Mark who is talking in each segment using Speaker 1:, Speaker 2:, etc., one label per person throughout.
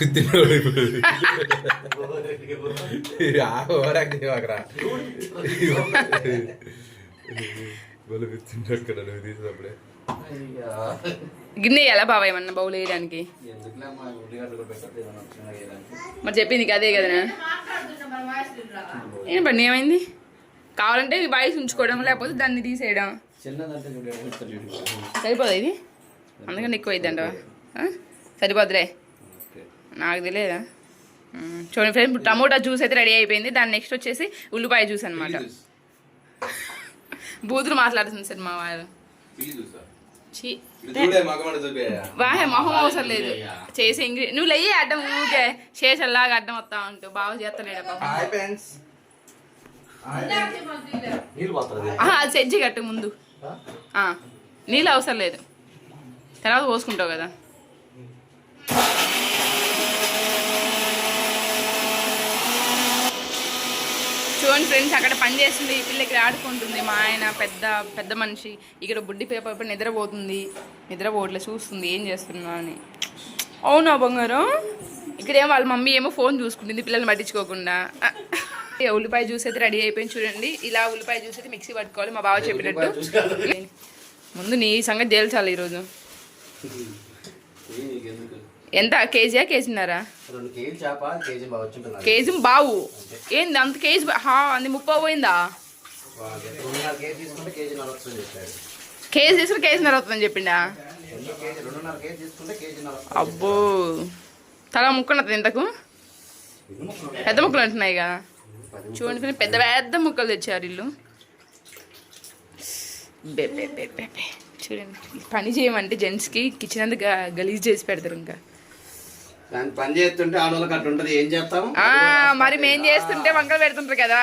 Speaker 1: కుత్తినోడు బలు నువ్వు తీసినప్పుడే
Speaker 2: గిన్నె ఎలా బావ ఏమన్నా బౌల్ వేయడానికి? మరి చెప్పింది అదే కదనా ఏం పని ఏమైంది? కావాలంటే ఈ బాయ్స్ ఉంచుకోవడం లేకపోతే దాన్ని తీసేయడం. సరిపోదా ఇది? అందుకని ఎక్కువ అయిందంట సరిపోద్దులే.
Speaker 3: ఓకే
Speaker 2: నాకు తెలియదా. చూడండి ఫ్రెండ్స్ ఇప్పుడు టమోటా జ్యూస్ అయితే రెడీ అయిపోయింది. దాని నెక్స్ట్ వచ్చేసి ఉల్లిపాయ జ్యూస్ అనమాట బూతులు మాట్లాడుతుంది సార్ మా వారు. వాహే మొహం అవసరం లేదు. చేసే ఇంగ్రీ నువ్వు లెయ్యి అడ్డం ఊకే శేషల్లాగా అడ్డం వస్తా ఉంటావు బాగా చేస్తలేడు సెజ్జి కట్టు ముందు. ఆ, నీళ్ళు అవసరం లేదు. తర్వాత పోసుకుంటావు కదా. చూడండి ఫ్రెండ్స్ అక్కడ పని చేస్తుంది ఈ పిల్ల ఇక్కడ ఆడుకుంటుంది. మా ఆయన పెద్ద పెద్ద మనిషి. ఇక్కడ బుడ్డి పేపర్ పైపు నిద్రపోతుంది. నిద్రపోవట్లే చూస్తుంది ఏం చేస్తున్నా అని. అవునా బంగారం? ఇక్కడేమో వాళ్ళ మమ్మీ ఏమో ఫోన్ చూసుకుంటుంది పిల్లల్ని పట్టించుకోకుండా. ఉల్లిపాయ జ్యూస్ అయితే రెడీ అయిపోయింది చూడండి. ఇలా ఉల్లిపాయ జ్యూస్ అయితే మిక్సీ పట్టుకోవాలి మా బావ చెప్పినట్టు. ముందు నీ సంగతి తేల్చాలి ఈరోజు. ఎంత? కేజీయా కేజీన్నారా?
Speaker 3: కేజీ
Speaker 2: బావు. ఏంది అంత కేజీ హా అంది ముప్పై పోయిందా?
Speaker 3: కేజీ
Speaker 2: తీసుకుని కేజీ నరవుతుందని చెప్పిండా. అబ్బో. తల ముక్కన్నది ఇంతకు? పెద్ద ముక్కలు అంటున్నాయి కదా. చూడండి పెద్ద పెద్ద ముక్కలు తెచ్చారు ఇల్లు బే బే బే బే బే. చూడండి పని చేయమంటే జెంట్స్కి కిచెన్ అంతా గలీజ్ చేసి పెడతారు ఇంకా.
Speaker 3: పని చేస్తుంటే ఆడవాళ్ళకి అట్లా ఉంటుంది. ఏం చేస్తాం
Speaker 2: ఆ, మరి మేం చేస్తుంటే వంకలు పెడుతుంటారు కదా.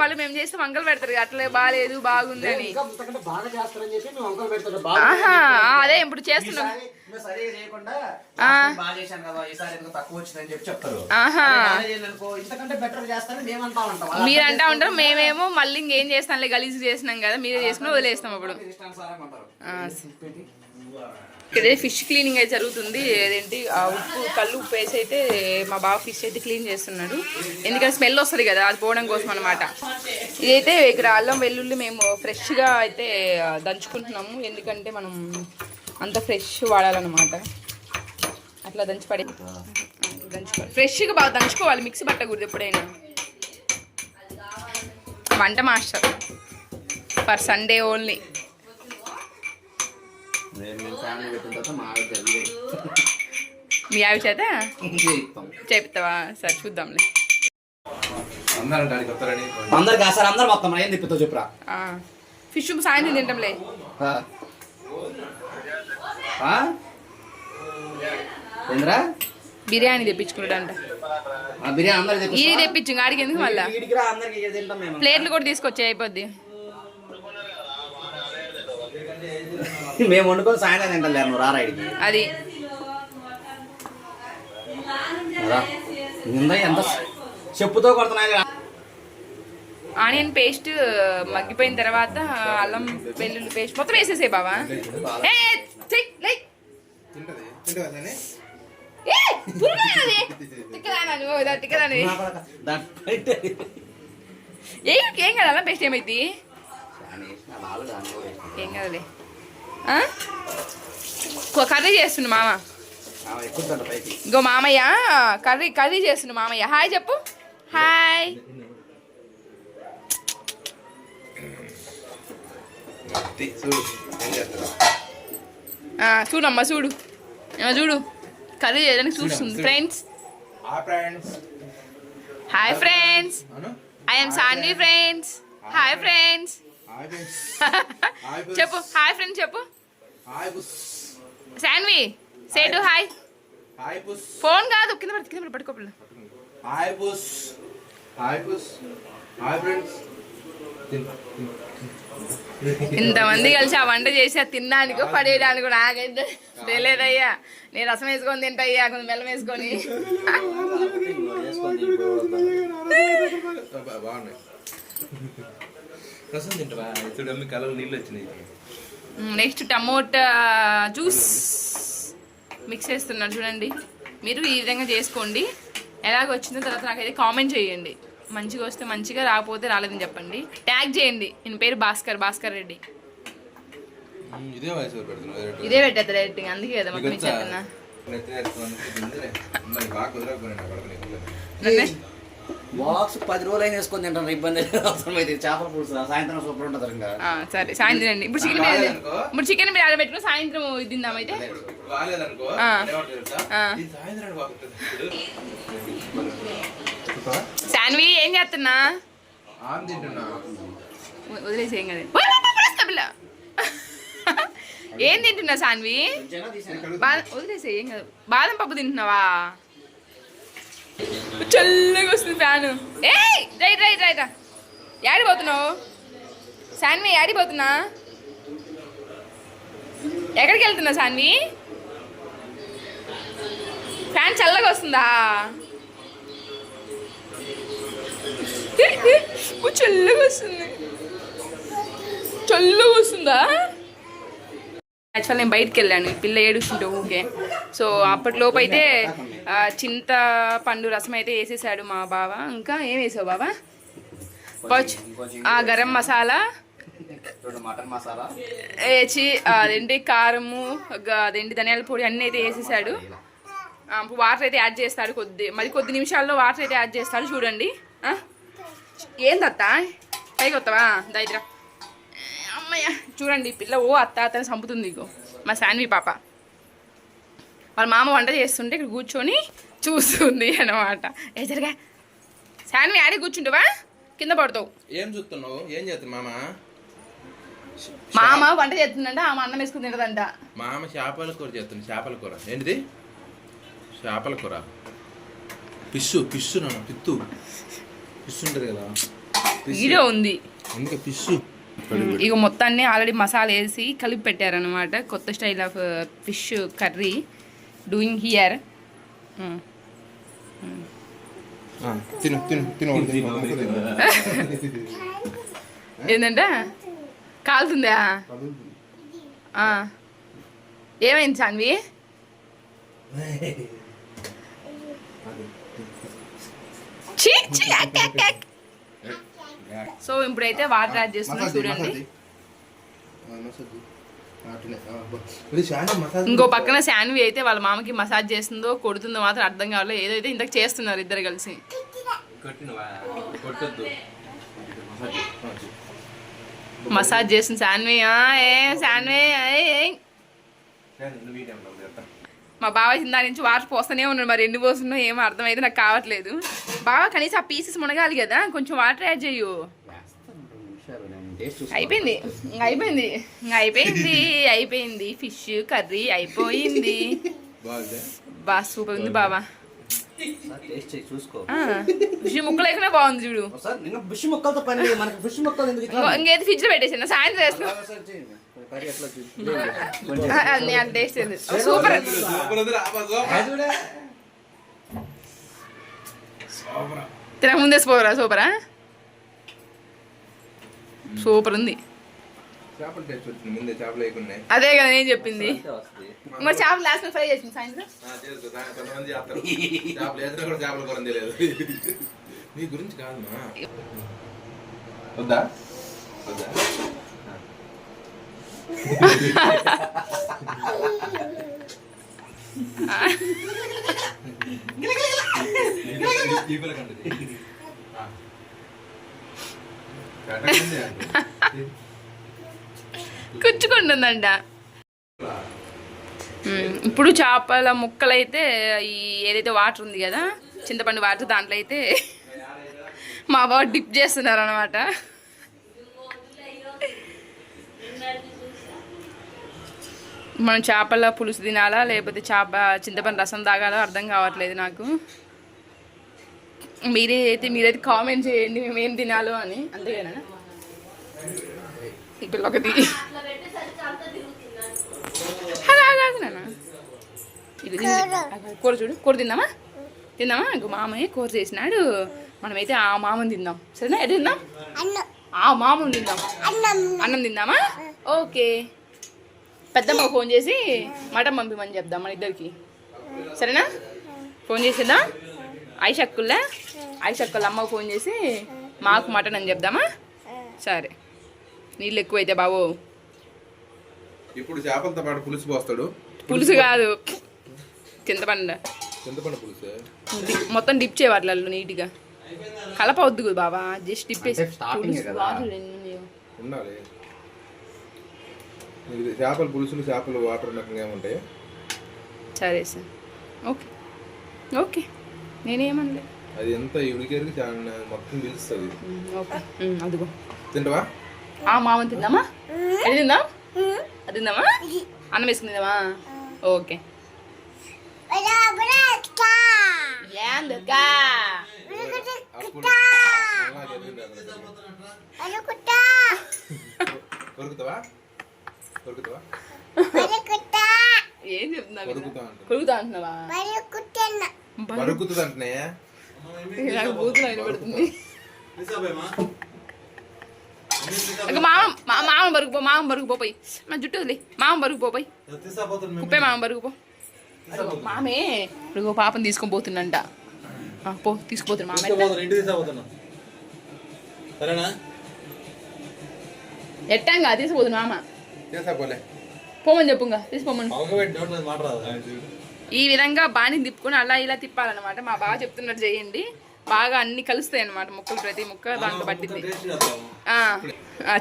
Speaker 2: మళ్ళీ మేము చేస్తే వంకలు పెడతారు అట్లే బాగాలేదు బాగుందని. అదే ఇప్పుడు చేస్తున్నాం. మీరు అంటా ఉంటారు మేమేమో మళ్ళీ ఇంకేం చేస్తాంలే గలీజ్ చేసినాం కదా. మీరే చేసుకుని వదిలేస్తాం అప్పుడు. ఇక్కడ ఫిష్ క్లీనింగ్ అయితే జరుగుతుంది. ఏదేంటి ఆ ఉప్పు కళ్ళు ఉప్పు వేసి అయితే మా బావ ఫిష్ అయితే క్లీన్ చేస్తున్నాడు. ఎందుకంటే స్మెల్ వస్తుంది కదా అది పోవడం కోసం అనమాట ఇదైతే ఇక్కడ అల్లం వెల్లుల్లి మేము ఫ్రెష్గా అయితే దంచుకుంటున్నాము. ఎందుకంటే మనం అంత ఫ్రెష్ వాడాలన్నమాట. అట్లా దంచి పడే దంచుకోవాలి ఫ్రెష్గా బాగా దంచుకోవాలి మిక్సీ పట్టకూడదు ఎప్పుడైనా. వంట మాస్టర్. For Sunday only.
Speaker 3: మేము మేము ఫ్యామిలీ పెట్టిన తర్వాత మా ఆవిడ తెలియదు
Speaker 2: మీ ఆవి చేత? చెప్తావా సరే చూద్దాంలే.
Speaker 1: అందరూ
Speaker 3: మొత్తం ఏం తిప్పుతావు చెప్పురా?
Speaker 2: ఫిష్ సాయంత్రం తింటాంలే.
Speaker 3: ఏంద్రా?
Speaker 2: బిర్యానీ తెప్పించుకున్నాడంట.
Speaker 3: ఆ బిర్యానీ
Speaker 2: తెప్పించు ఆడికి ఎందుకు మళ్ళా? ప్లేట్లు కూడా తీసుకొచ్చి అయిపోద్ది.
Speaker 3: మేము వండుకొని సాయంత్రం తింటాం లేరు నువ్వు రారా ఇడికి
Speaker 2: అది.
Speaker 3: నింద ఎంత చెప్పుతో కొడుతున్నాయి
Speaker 2: ఆనియన్ పేస్ట్ మగ్గిపోయిన తర్వాత అల్లం వెల్లుల్లి పేస్ట్ మొత్తం వేసేసే బావా. ఏ, కదా అల్లం పేస్ట్ ఏమైంది ఏం కదలే. కర్రీ చేస్తుండు మామ. ఇంకో మామయ్య కర్రీ కర్రీ చేస్తుండు మామయ్య. హాయ్ చెప్పు. హాయ్ చూడమ్మా చూడు. ఏమో చూడు. కర్రీ చేయడానికి చూస్తుంది. Friends
Speaker 1: hi friends
Speaker 2: I'm Sanvi friends hi friends చెప్పు. హాయ్ ఫ్రెండ్స్ చెప్పు.
Speaker 1: హాయ్ బుస్
Speaker 2: Sanvi say to hi
Speaker 1: hi బుస్
Speaker 2: ఫోన్ కాదు. కింద పడి కింద పడి పట్టుకో పిల్ల.
Speaker 1: హాయ్ బుస్ హాయ్ బుస్ హాయ్ ఫ్రెండ్స్
Speaker 2: ఇంతమంది కలిసి ఆ వంట చేసి అది తినడానికో పడేయడానికో నాకైతే తెలియదయ్యా నేను రసం వేసుకొని తింటయ్యా కొంచెం బెల్లం వేసుకొని.
Speaker 1: బాగున్నాయి. రసం తింటావా? కలర్ నీళ్ళు వచ్చినాయి.
Speaker 2: Next tomato juice. మిక్స్ చేస్తున్నాడు చూడండి. మీరు ఈ విధంగా చేసుకోండి. ఎలాగ వచ్చిందో తర్వాత నాకైతే కామెంట్ చేయండి. మంచిగా వస్తే మంచిగా రాకపోతే రాలేదని చెప్పండి. ట్యాగ్ చేయండి. నేను పేరు భాస్కర్ భాస్కర్ రెడ్డి.
Speaker 1: ఇదే వయసు పెడుతున్నావు
Speaker 2: ఇదే పెట్టేది రేటింగ్ అందుకే కదా మొత్తం ఇచ్చేస్తున్నా
Speaker 3: బాక్స్ పది రోజులు అయినా వేసుకొని తింటాను ఇబ్బంది. అవసరం అయితే చేపల పులుసు సాయంత్రం సూపర్ ఉంటుంది ఇంకా.
Speaker 2: ఆ, సరే సాయంత్రం అండి. ఇప్పుడు చికెన్ మీద ఇప్పుడు చికెన్ మీద ఆడబెట్టుకుని సాయంత్రం ఇది తిందాం అయితే శాన్వి ఏం చేస్తున్నా? వదిలేసి ఏం కదా. పిల్ల. తింటున్నా సాన్వి బాదం వదిలేసి ఏం కాదు. బాదం పప్పు తింటున్నావా? చల్లగా వస్తుంది ఫ్యాన్. ఏ రైట్ రైట్ రైట్ ఏడిపోతున్నావు? సాన్వి ఏడిపోతున్నా? ఎక్కడికి వెళ్తున్నా సాన్వి ఫ్యాన్ చల్లగా వస్తుందా? చల్లగా వస్తుంది. చల్లగా వస్తుందా? యాక్చువల్ నేను బయటికి వెళ్ళాను. పిల్ల ఏడుస్తుంటే ఊకే సో అప్పటిలోపు అయితే చింత పండు రసం అయితే వేసేసాడు మా బావ. ఇంకా ఏం వేసావు బావా? ఆ గరం మసాలా. వేసి అదేంటి కారము అదేంటి ధనియాల పొడి అన్నీ అయితే వేసేసాడు. వాటర్ అయితే యాడ్ చేస్తాడు కొద్ది మరి కొద్ది నిమిషాల్లో వాటర్ అయితే యాడ్ చేస్తాడు. చూడండి? ఏందత్త? పైకి వస్తావా? దైద్రా అమ్మయ్య చూడండి పిల్ల ఓ అత్త అత్తని చంపుతుంది ఇగో. మా శాన్వి పాప. వాళ్ళ మామ వంట చేస్తుంటే ఇక్కడ కూర్చొని చూస్తుంది అనమాట ఏ జరగా? శాన్వి ఆడే కూర్చుంటావా కింద పడతావు.
Speaker 1: ఏం చూస్తున్నావు? ఏం చేస్తుంది మామ?
Speaker 2: మామ వంట చేస్తుందంట ఆమె అన్నం వేసుకుని తినదంట
Speaker 1: మామ చేపల కూర చేస్తుంది చేపల కూర. ఏంటిది? చేపల కూర. పిస్సు పిస్సు నాన్న పిత్తు. పిస్సు ఉంటుంది కదా.
Speaker 2: వీడియో ఉంది.
Speaker 1: అందుకే పిస్సు?
Speaker 2: ఇక మొత్తాన్ని ఆల్రెడీ మసాలా వేసి కలిపి పెట్టారనమాట కొత్త style of fish curry doing here.
Speaker 1: తిను తిను తిను.
Speaker 2: ఏంటంటే కాలుతుందా? ఆ. ఏమైంది సాన్వి అక్, అక్. సో ఇప్పుడైతే వాటర్ యాడ్ చేస్తున్నాం చూడండి. ఇంకో పక్కన శాన్వి అయితే వాళ్ళ మామకి మసాజ్ చేస్తుందో కొడుతుందో మాత్రం అర్థం కావట్లేదు. ఏదైతే ఇంతకు చేస్తున్నారు ఇద్దరు కలిసి.
Speaker 3: కొట్టినవా?
Speaker 1: కొట్టొద్దు.
Speaker 2: మసాజ్ చేస్తుంది శాన్వి. ఆ, ఏ శాన్వి మా బావ కింద నుంచి వాటర్ పోస్తూనే ఉన్నాడు. మరి ఎన్ని పోస్తున్నో ఏమో అర్థమైతే నాకు కావట్లేదు. బావ కనీసం ఆ పీసెస్ మునగాలి కదా కొంచెం వాటర్ యాడ్ చేయు. అయిపోయింది. అయిపోయింది. ఇంక అయిపోయింది. అయిపోయింది. ఫిష్ కర్రీ అయిపోయింది. బా సూపర్ ఉంది బావా. ఫిష్ ముక్క లేకనే బాగుంది చూడు.
Speaker 3: ముక్కలు
Speaker 2: ఇంకేది ఫ్రిడ్జ్ పెట్టేసాను సాయంత్రం
Speaker 3: చూసి.
Speaker 2: నేను టేస్ట్ సూపర్.
Speaker 1: సూపర్. ఉంది
Speaker 2: ముందే సూపరా సూపర్?
Speaker 1: చేపల చేపలు
Speaker 2: అదే కదా నేను చెప్పింది.
Speaker 3: వస్తుంది
Speaker 2: ఇంకో చేప లాస్ట్ ఫ్రై చేసింది సాయంత్రం?
Speaker 1: చేపలు చేపల నీ గురించి కాదమ్మా వద్దా? వద్దా?
Speaker 2: కుచ్చుకుంటుందంట. ఇప్పుడు చేపల ముక్కలు అయితే ఈ ఏదైతే వాటర్ ఉంది కదా చింతపండు వాటర్ దాంట్లో అయితే మా బావ డిప్ చేస్తున్నారు అనమాట మనం చేపల పులుసు తినాలా లేకపోతే చేప చింతపండు రసం తాగాలో? అర్థం కావట్లేదు నాకు. మీరే అయితే మీరైతే కామెంట్ చేయండి మేము ఏం తినాలో అని. అంతేగానా? ఈ పిల్ల ఒకటి. కూర. చూడు కూర తిందామా తిందామా ఇంకో మామయ్య కూర చేసినాడు. మనమైతే ఆ మామని తిందాం. సరేనా? ఎటు తిందాం? ఆ మామని తిందాం. అన్నం. తిందామా? ఓకే. పెద్దమ్మ ఫోన్ చేసి మటన్ పంపిమని చెప్దాం మన ఇద్దరికి. సరేనా? ఫోన్ చేసేదా? ఐషక్కుల్లా ఐషక్కుల అమ్మకు ఫోన్ చేసి మాకు మటన్ అని చెప్దామా? సరే. నీళ్ళు ఎక్కువైతే బాబు.
Speaker 1: ఇప్పుడు చేపలతో పాటు పులుసు పోస్తాడు.
Speaker 2: పులుసు కాదు. చింతపండు.
Speaker 1: చింతపండు పులుసు?
Speaker 2: మొత్తం డిప్ చేయవాళ్ళు నీట్గా. కలపవద్దు కదా బాబా. జస్ట్ డిప్ వేసి
Speaker 3: అంటే starting
Speaker 2: పులుసు
Speaker 3: కదా.
Speaker 2: వాటర్ ఎన్ని ఉన్నాయో.
Speaker 1: ఉండాలి ఇది చేపల పులుసులు చేపలు వాటర్ రకంగా ఏముంటాయి?
Speaker 2: సరే సార్. ఓకే. ఓకే. నేనేమనలే
Speaker 1: అది ఎంత ఉడికేరికి చాలా మొత్తం పిలుస్తుంది.
Speaker 2: ఓకే. అదిగో.
Speaker 1: తింటవా?
Speaker 2: ఆ మామ తిందామా? అది తిందాం? అది తిందామా? అన్నం వేసుకుని తిందామా? ఓకే.
Speaker 1: కొరుకుతావా
Speaker 2: ఏం చెప్తున్నావు
Speaker 1: కొరుకుతా అంట
Speaker 2: కొడుకుతా అంటున్నావా?
Speaker 1: బరుకుతుంది అంటనే
Speaker 2: నాకు బూతులు అయిన పడుతుంది ఇంకా మామ మామ బరుగుపో మామ బరుగుపో పోయి. మా జుట్టు వదిలే. మామ బరుగుపో పోయి. కుప్పే మామ బరుగుపో మామే ఇప్పుడు పాపని తీసుకొని పోతుండంట ఆ, పో తీసుకుపోతున్నా మామ. ఎట్టంగా తీసుకుపోతున్నా మామ. పోమని చెప్పుగా
Speaker 4: రాదు
Speaker 2: ఈ విధంగా బాని తిప్పుకొని అలా ఇలా తిప్పాలన్నమాట. మా బాగా చెప్తున్నట్టు చేయండి. బాగా అన్ని కలుస్తాయి అన్నమాట ముక్కలు ప్రతి ముక్క దాంట్లో పట్టింది.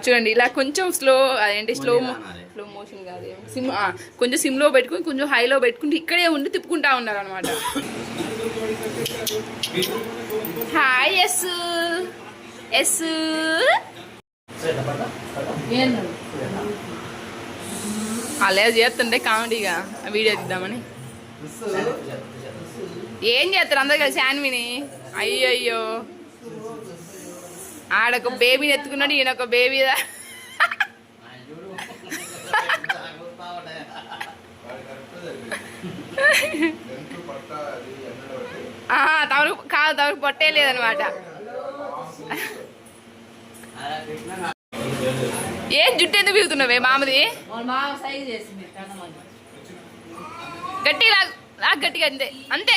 Speaker 2: చూడండి ఇలా కొంచెం స్లో అదేంటి స్లో స్లో మోషన్ కాదు. సిమ్ ఆ, కొంచెం సిమ్లో పెట్టుకుని కొంచెం హైలో పెట్టుకుంటే ఇక్కడే ఉండి తిప్పుకుంటా ఉన్నారు అనమాట హాయ్ ఎస్ ఎస్ అలా చేస్తుంటే కామెడీగా వీడియో తీద్దామని. ఏం చేస్తారు అందరు కలిసి శాన్విని అయ్యయ్యో. ఆడొక బేబీని ఎత్తుకున్నాడు ఈయన ఒక బేబీ తమరు కాదు తమరు పొట్టే లేదనమాట ఏం జుట్టు ఎందుకు పీగుతున్నావే మామది? గట్టిగా లాగు గట్టిగా అంతే అంతే.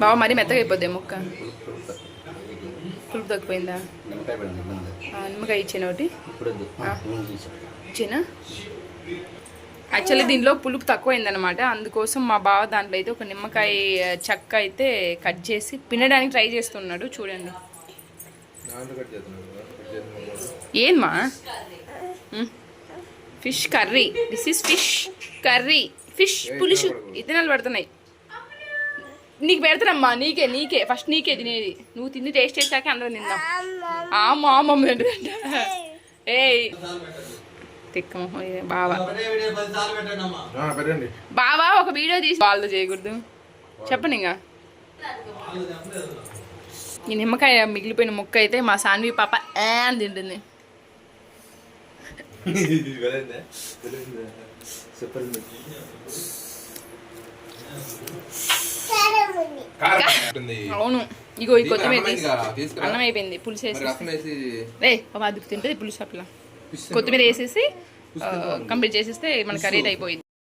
Speaker 2: బావ మరీ మెత్తగా అయిపోద్ది ముక్క. పులుపు తగ్గిపోయిందా
Speaker 3: నిమ్మకాయ
Speaker 2: ఇచ్చిన ఒకటి. ఇచ్చేనా? యాక్చువల్లీ దీనిలో పులుపు తక్కువైందనమాట అందుకోసం మా బావ దాంట్లో అయితే ఒక నిమ్మకాయ చెక్క అయితే కట్ చేసి పినడానికి ట్రై చేస్తున్నాడు. చూడండి.
Speaker 1: దాంట్లో కట్ చేస్తున్నాడు కట్ చేస్తున్నాడు
Speaker 2: ఏంమా? Fish curry. This is fish curry. Fish పులుసు. ఇతనాలు పడుతున్నాయి. నీకు పెడతానమ్మా నీకే నీకే. ఫస్ట్ నీకే తినేది. నువ్వు తిని టేస్ట్ చేశాక అందరం తిందాం. ఆ మా మమ్మీ ఏయ్. ఇది బావా.
Speaker 4: ఒకటే వీడియో పది సార్లు పెట్టండి అమ్మా.
Speaker 1: ఆ, పెట్టండి.
Speaker 2: బావా ఒక వీడియో తీసి వాళ్ళు చేయకూడదు. చెప్పండి ఇంకా. ఈ నిమ్మకాయ మిగిలిపోయిన ముక్క అయితే మా సాన్వి పాప ఏ అని తింటుంది. అవును. ఇగో ఈ కొత్తిమీర
Speaker 1: అన్నం
Speaker 2: అయిపోయింది పులుసు వేసి. రే బాబా తింటుంది పులుసు
Speaker 1: పిస్
Speaker 2: కొత్తిమీర వేసేసి కంప్లీట్ చేసేస్తే మన కర్రీ అయిపోయింది